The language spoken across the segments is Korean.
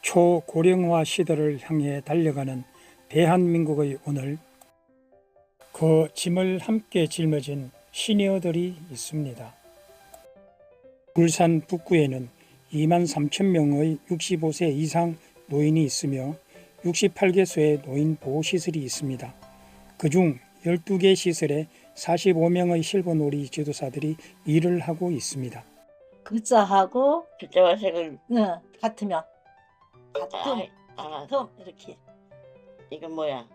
초고령화 시대를 향해 달려가는 대한민국의 오늘 그 짐을 함께 짊어진 시니어들이 있습니다. 울산 북구에는 2만 3천 명의 65세 이상 노인이 있으며 68개소의 노인 보호 시설이 있습니다. 그중 12개 시설에 45명의 실버놀이 지도사들이 일을 하고 있습니다. 글자하고 글자와 색을 네, 같으면 같음, 아, 금 이렇게 이건 뭐야?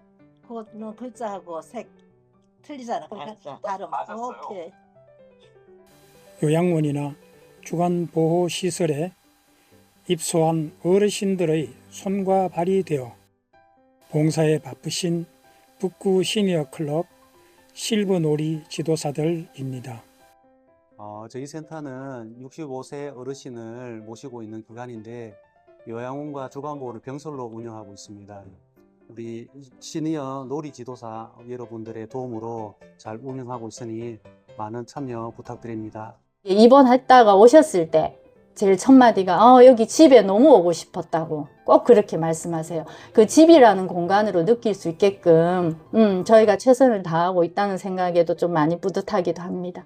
그거는 글자하고 색 틀리잖아. 그러니까 알았어. 다름. 맞았어요. 오케이. 요양원이나 주간 보호 시설에 입소한 어르신들의 손과 발이 되어 봉사에 바쁘신 북구 시니어 클럽 실버놀이 지도사들입니다. 어, 저희 센터는 65세 어르신을 모시고 있는 기관인데 요양원과 주간보호를 병설로 운영하고 있습니다. 우리 시니어 놀이 지도사 여러분들의 도움으로 잘 운영하고 있으니 많은 참여 부탁드립니다. 입원했다가 오셨을 때 제일 첫 마디가 어, 여기 집에 너무 오고 싶었다고 꼭 그렇게 말씀하세요. 그 집이라는 공간으로 느낄 수 있게끔 음, 저희가 최선을 다하고 있다는 생각에도 좀 많이 뿌듯하기도 합니다.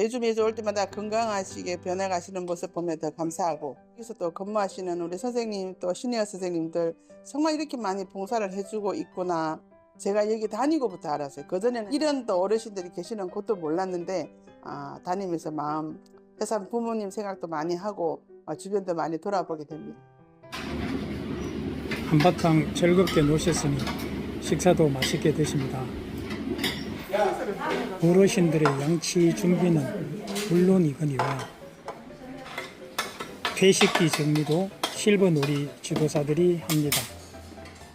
매주 매주 올 때마다 건강하시게 변해가시는 모습 보면 더 감사하고 여기서 또 근무하시는 우리 선생님 또 시니어 선생님들 정말 이렇게 많이 봉사를 해주고 있구나. 제가 여기 다니고부터 알았어요. 그전에는 이런 또 어르신들이 계시는 곳도 몰랐는데 아, 다니면서 마음 회사 부모님 생각도 많이 하고 아, 주변도 많이 돌아보게 됩니다. 한바탕 즐겁게 노셨으니 식사도 맛있게 드십니다. 어르신들의 양치 준비는 물론이거니와 퇴식기 정리도 실버놀이 지도사들이 합니다.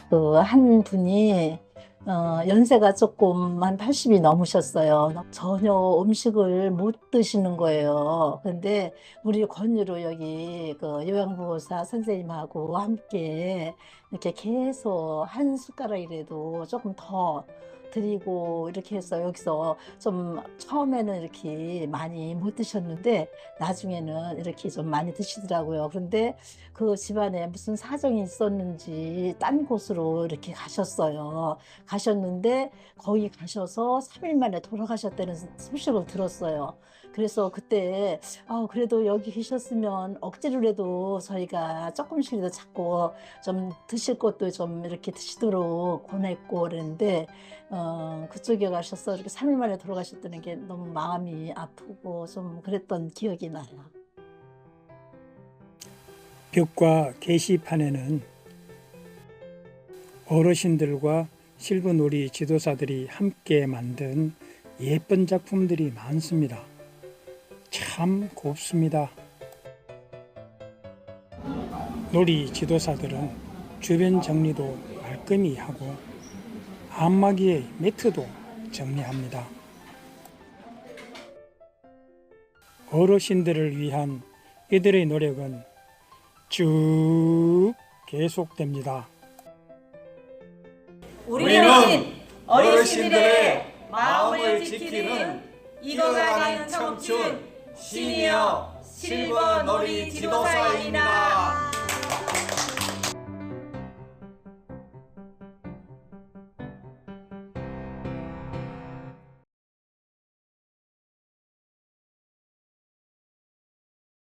그 한 분이 어, 연세가 조금 한 80이 넘으셨어요. 전혀 음식을 못 드시는 거예요. 근데 우리 권유로 여기 그 요양보호사 선생님하고 함께 이렇게 계속 한 숟가락이라도 조금 더 드리고 이렇게 해서 여기서 좀 처음에는 이렇게 많이 못 드셨는데 나중에는 이렇게 좀 많이 드시더라고요. 그런데 그 집안에 무슨 사정이 있었는지 딴 곳으로 이렇게 가셨어요. 가셨는데 거기 가셔서 3일 만에 돌아가셨다는 소식을 들었어요. 그래서 그때 아 그래도 여기 계셨으면 억지로라도 저희가 조금씩이라도 자꾸 좀 드실 것도 좀 이렇게 드시도록 권했고 그랬는데 어 그쪽에 가셔서 이렇게 3일 만에 돌아가셨다는 게 너무 마음이 아프고 좀 그랬던 기억이 나요. 벽과 게시판에는 어르신들과 실버놀이 지도사들이 함께 만든 예쁜 작품들이 많습니다. 참 곱습니다. 놀이 지도사들은 주변 정리도 말끔히 하고 안마기의 매트도 정리합니다. 어르신들을 위한 이들의 노력은 쭉 계속됩니다. 우리는 어르신들의 마음을 지키는 익어가는 청춘 시니어 실버 놀이 지도사입니다.